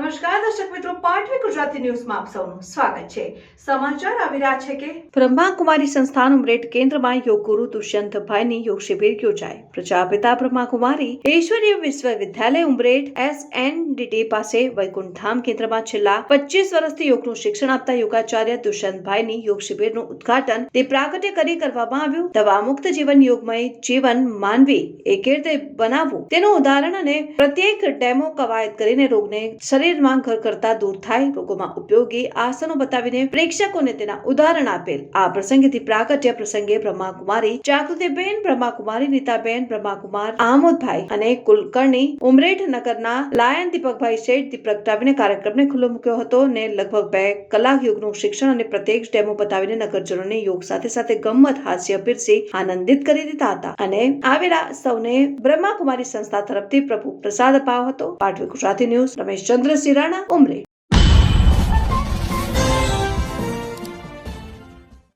નમસ્કાર, દર્શક મિત્રો, પાટવી ગુજરાતી યોગ શિબિર છેલ્લા પચીસ વર્ષથી યોગનું શિક્ષણ આપતા યોગાચાર્ય દુષ્યંતભાઈની યોગ શિબિરનું ઉદઘાટન તે પ્રાગટ્ય કરી કરવામાં આવ્યું. દવા મુક્ત જીવન યોગમય જીવન માનવી એ રીતે બનાવવું તેનું ઉદાહરણ અને પ્રત્યેક ડેમો કવાયત કરીને રોગને શરીરમાં ઘર કરતા દૂર થાય, રોગોમાં ઉપયોગી આસનો બતાવીને પ્રેક્ષકોને તેના ઉદાહરણ આપેલ. આ પ્રસંગેથી પ્રાગટ્ય પ્રસંગે બ્રહ્માકુમારી જાગૃતિબેન બ્રહ્માકુમારી, નીતાબેન બ્રહ્માકુમાર, આમોદભાઈ અને કુલકર્ણી ઉમરેઠ નગરના લાયન દીપકભાઈ શેઠ પ્રગટાવીને કાર્યક્રમને ખુલ્લો મૂક્યો હતો ને લગભગ બે કલાક યોગનું શિક્ષણ અને પ્રત્યેક ડેમો બતાવીને નગરજનોને યોગ સાથે સાથે ગમત હાસ્ય પીરસી આનંદિત કરી દીધા હતા. અને આવેલા સૌને બ્રહ્માકુમારી સંસ્થા તરફથી પ્રભુ પ્રસાદ અપાયો હતો. પાટવી ગુજરાતી ન્યૂઝ, રમેશ ચંદ્ર સિરાણા ઉમરેઠ